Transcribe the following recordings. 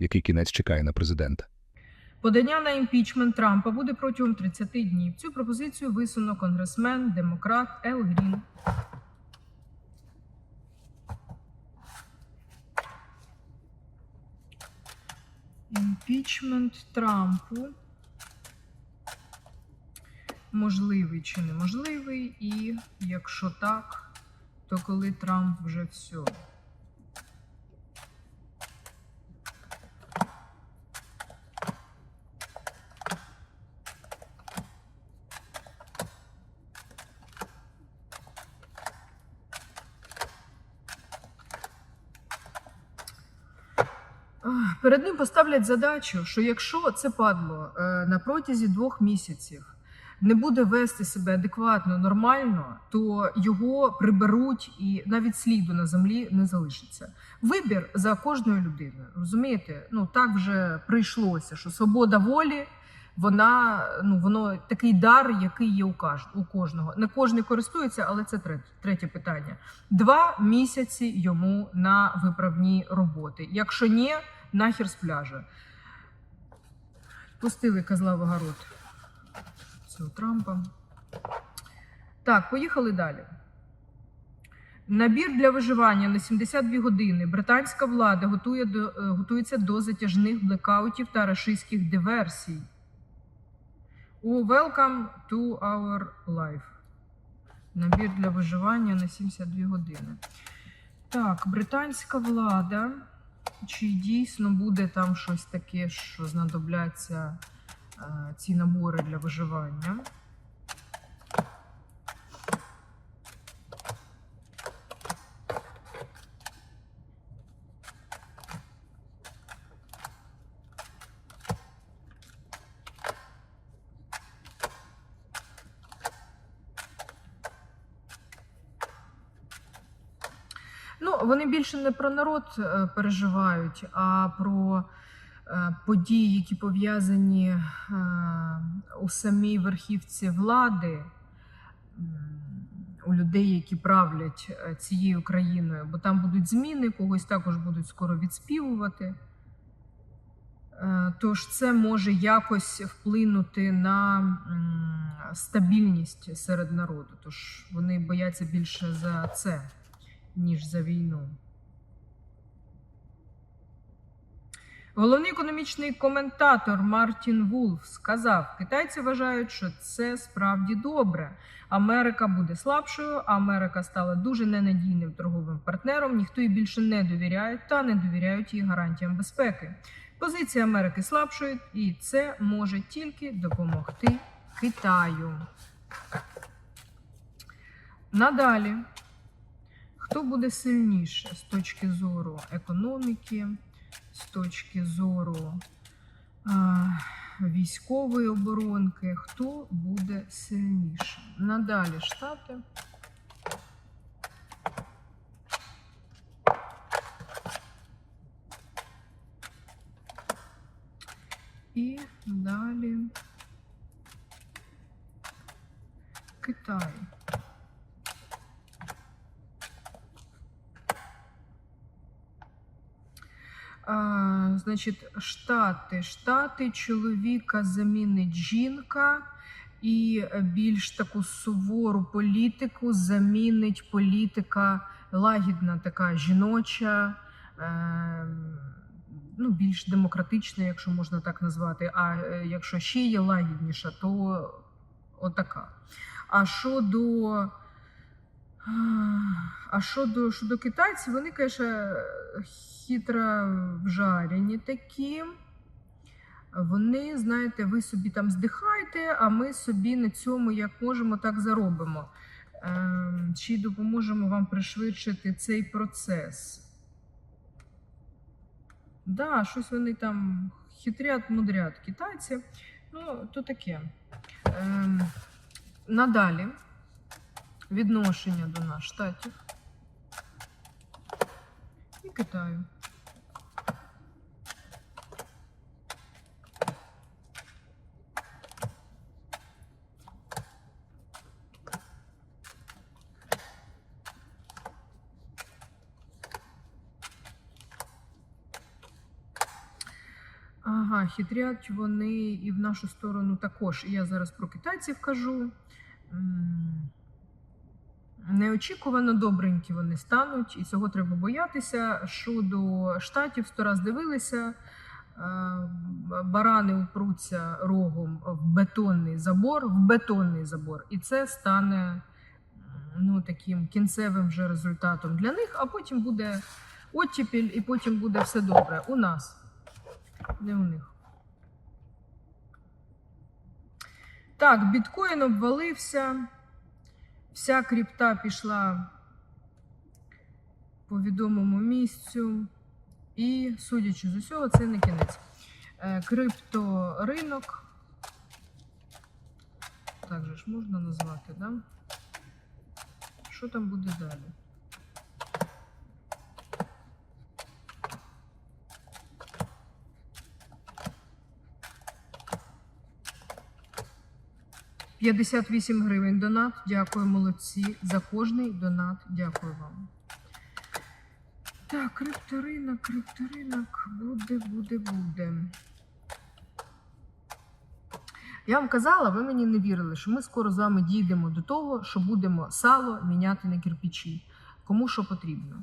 який кінець чекає на президента. Подання на імпічмент Трампа буде протягом 30 днів. Цю пропозицію висунув конгресмен, демократ Ел Грін. Імпічмент Трампу. Можливий чи неможливий, і якщо так, то коли Трамп вже все. Перед ним поставлять задачу, що якщо це падло е, на протязі двох місяців не буде вести себе адекватно, нормально, то його приберуть і навіть сліду на землі не залишиться. Вибір за кожною людиною. Розумієте? Ну так вже прийшлося, що свобода волі. Вона ну воно такий дар, який є у каж- у кожного. Не кожен користується, але це третє, третє питання. Два місяці йому на виправні роботи. Якщо ні, нахер з пляжа. Пустили козла в огород. У Трампа. Так, поїхали далі. Набір для виживання на 72 години. Британська влада готує до, е, готується до затяжних блекаутів та рашистських диверсій. Welcome to our life. Набір для виживання на 72 години. Так, британська влада. Чи дійсно буде там щось таке, що знадобляться е, ці набори для виживання? Ну, вони більше не про народ е, переживають, а про е, події, які пов'язані е, у самій верхівці влади, у людей, які правлять цією країною, бо там будуть зміни, когось також будуть скоро відспівувати. Тож це може якось вплинути на стабільність серед народу. Тож вони бояться більше за це ніж за війну. Головний економічний коментатор Мартін Вулф сказав: китайці вважають, що це справді добре. Америка буде слабшою, Америка стала дуже ненадійним торговим партнером. Ніхто їй більше не довіряє та не довіряють їй гарантіям безпеки. Позиція Америки слабшою, і це може тільки допомогти Китаю. Надалі. Хто буде сильніше з точки зору економіки, з точки зору а, військової оборонки? Хто буде сильніше? Надалі Штати. І далі Китай. А, значить, штати. Штати чоловіка замінить жінка, і більш таку сувору політику замінить політика лагідна, така жіноча, е, ну, більш демократична, якщо можна так назвати. А е, якщо ще є лагідніша, то отака. А щодо а щодо, щодо китайців, вони, звісно, хитро вжарені такі. Вони, знаєте, ви собі там здихайте, а ми собі на цьому як можемо, так заробимо. Ем, Чи допоможемо вам пришвидшити цей процес? Да, щось вони там хитрять, мудрять китайці. Ну, то таке. Ем, Надалі відношення до нас штатів і Китаю. Ага, хитрять вони і в нашу сторону також. Я зараз про китайців кажу. Неочікувано добренькі вони стануть, і цього треба боятися. Щодо штатів, сто раз дивилися. е, Барани упруться рогом в бетонний забор, в бетонний забор, і це стане ну, таким кінцевим вже результатом для них, а потім буде оттепіль, і потім буде все добре. У нас, не у них. Так, біткоін обвалився. Вся крипта пішла по відомому місцю. І, судячи з усього, це не кінець. Е, Крипторинок. Так же ж можна назвати, да? Що там буде далі? П'ятдесят вісім гривень донат. Дякую, молодці. За кожний донат. Дякую вам. Так, крипторинок, крипторинок. Буде, буде, буде. Я вам казала, ви мені не вірили, що ми скоро з вами дійдемо до того, що будемо сало міняти на кирпичі. Кому що потрібно.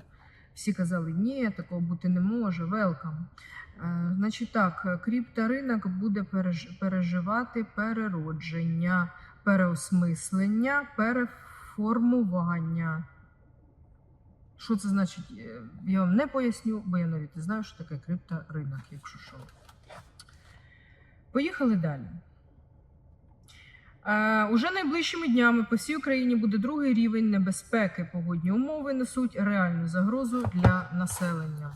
Всі казали, ні, такого бути не може, велкам. Е, Значить так, крипторинок буде переж- переживати переродження, переосмислення, переформування. Що це значить? Е, Я вам не поясню, бо я навіть не знаю, що таке крипторинок, якщо що. Поїхали далі. Е, уже найближчими днями по всій Україні буде другий рівень небезпеки. Погодні умови несуть реальну загрозу для населення.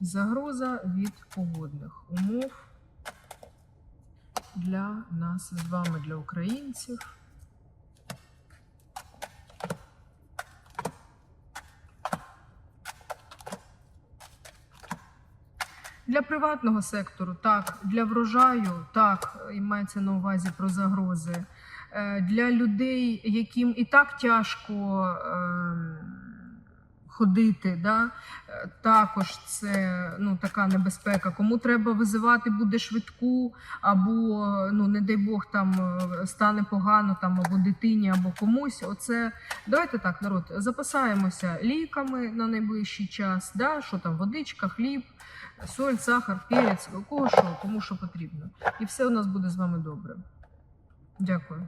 Загроза від погодних умов для нас з вами, для українців. Для приватного сектору так, для врожаю так, і мається на увазі про загрози. Е, Для людей, яким і так тяжко ем, ходити, да, е, також це ну, така небезпека. Кому треба визивати буде швидку, або, ну, не дай Бог, там е, стане погано, там, або дитині, або комусь. Оце давайте так, народ, запасаємося ліками на найближчий час. Да, що там, водичка, хліб соль, сахар, перець, кого що, кому що потрібно. І все у нас буде з вами добре. Дякую.